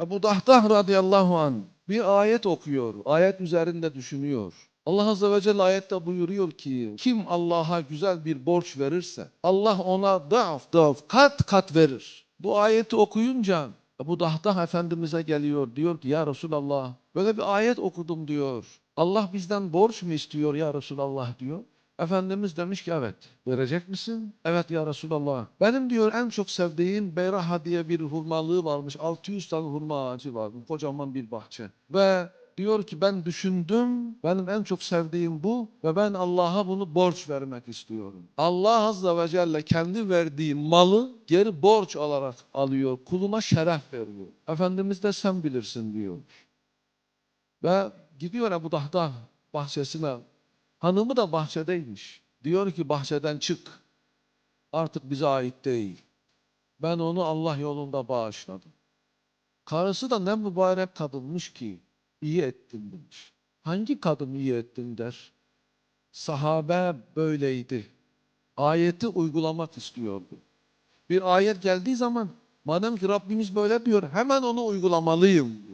Ebu Dahdah radıyallahu an bir ayet okuyor. Ayet üzerinde düşünüyor. Allah azze ve celle ayette buyuruyor ki kim Allah'a güzel bir borç verirse Allah ona daf daf kat kat verir. Bu ayeti okuyunca Ebu Dahdah Efendimiz'e geliyor. Diyor ki ya Resulallah böyle bir ayet okudum diyor. Allah bizden borç mu istiyor ya Resulallah diyor. Efendimiz demiş ki evet. Verecek misin? Evet ya Resulallah. Benim diyor en çok sevdiğim Beyraha diye bir hurmalığı varmış. 600 tane hurma ağacı var. Kocaman bir bahçe. Ve diyor ki ben düşündüm. Benim en çok sevdiğim bu. Ve ben Allah'a bunu borç vermek istiyorum. Allah Azze ve Celle kendi verdiği malı geri borç olarak alıyor. Kuluna şeref veriyor. Efendimiz de sen bilirsin diyor. Ve gidiyor Ebu Dahdah bahçesine. Hanımı da bahçedeymiş. Diyor ki bahçeden çık. Artık bize ait değil. Ben onu Allah yolunda bağışladım. Karısı da ne mübarek kadınmış ki iyi ettin demiş. Hangi kadın iyi ettin der. Sahabe böyleydi. Ayeti uygulamak istiyordu. Bir ayet geldiği zaman madem ki Rabbimiz böyle diyor hemen onu uygulamalıyım.